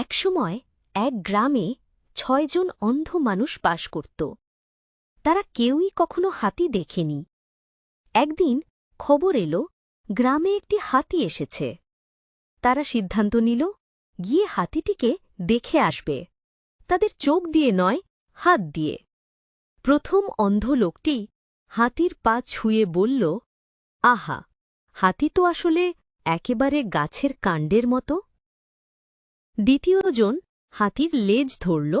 একসময় এক গ্রামে ছয়জন অন্ধ মানুষ বাস করত। তারা কেউই কখনো হাতি দেখেনি। একদিন খবর এলো, গ্রামে একটি হাতি এসেছে। তারা সিদ্ধান্ত নিল, গিয়ে হাতিটিকে দেখে আসবে। তাদের চোখ দিয়ে নয়, হাত দিয়ে। প্রথম অন্ধ লোকটি হাতির পা ছুঁয়ে বলল, আহা, হাতি তো আসলে একেবারে গাছের কাণ্ডের মতো। দ্বিতীয়জন হাতির লেজ ধরল,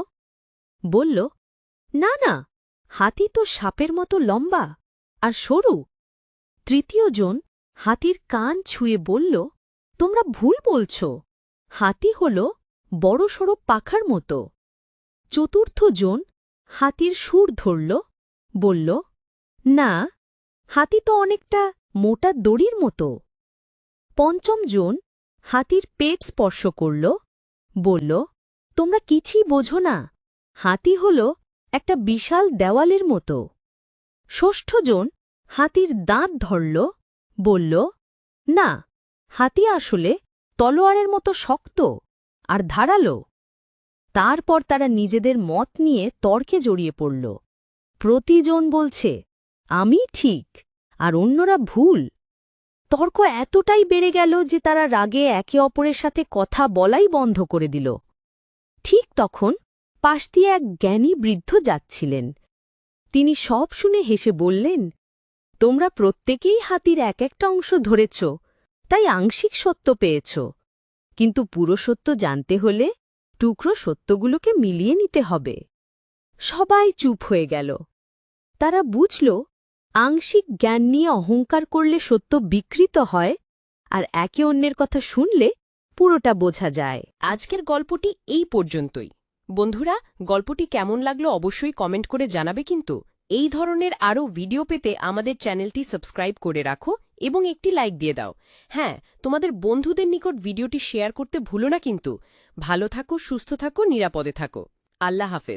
বলল, না না, হাতি তো সাপের মতো লম্বা আর সরু। তৃতীয়জন হাতির কান ছুঁয়ে বলল, তোমরা ভুল বলছ। হাতি হল বড়সড় পাখার মতো। চতুর্থজন হাতির সুর ধরল, বলল, না, হাতি তো অনেকটা মোটা দড়ির মতো। পঞ্চমজন হাতির পেট স্পর্শ করল বলল, তোমরা কিছুই বোঝো না। হাতি হল একটা বিশাল দেওয়ালের মতো। ষষ্ঠজন হাতির দাঁত ধরল, বলল, না, হাতি আসলে তলোয়ারের মতো শক্ত আর ধারালো। তারপর তারা নিজেদের মত নিয়ে তর্কে জড়িয়ে পড়ল। প্রতিজন বলছে, আমি ঠিক, আর অন্যরা ভুল। তর্ক এতটাই বেড়ে গেল যে তারা রাগে একে অপরের সাথে কথা বলাই বন্ধ করে দিল। ঠিক তখন পাশ দিয়ে এক জ্ঞানী বৃদ্ধ যাচ্ছিলেন। তিনি সব শুনে হেসে বললেন, তোমরা প্রত্যেকেই হাতির এক একটা অংশ ধরেছ, তাই আংশিক সত্য পেয়েছ। কিন্তু পুরো সত্য জানতে হলে টুকরো সত্যগুলোকে মিলিয়ে নিতে হবে। সবাই চুপ হয়ে গেল। তারা বুঝল আংশিক জ্ঞান নিয়ে অহংকার করলে সত্য বিকৃত হয় আর একে অন্যের কথা শুনলে পুরোটা বোঝা যায়। আজকের গল্পটি এই পর্যন্তই। বন্ধুরা, গল্পটি কেমন লাগল অবশ্যই কমেন্ট করে জানাবে কিন্তু এই ধরনের আরও ভিডিও পেতে আমাদের চ্যানেলটি সাবস্ক্রাইব করে রাখো এবং একটি লাইক দিয়ে দাও। হ্যাঁ তোমাদের বন্ধুদের নিকট ভিডিওটি শেয়ার করতে ভুলো না কিন্তু। ভালো থাকো, সুস্থ থাকো, নিরাপদে থাকো। আল্লাহ হাফেজ।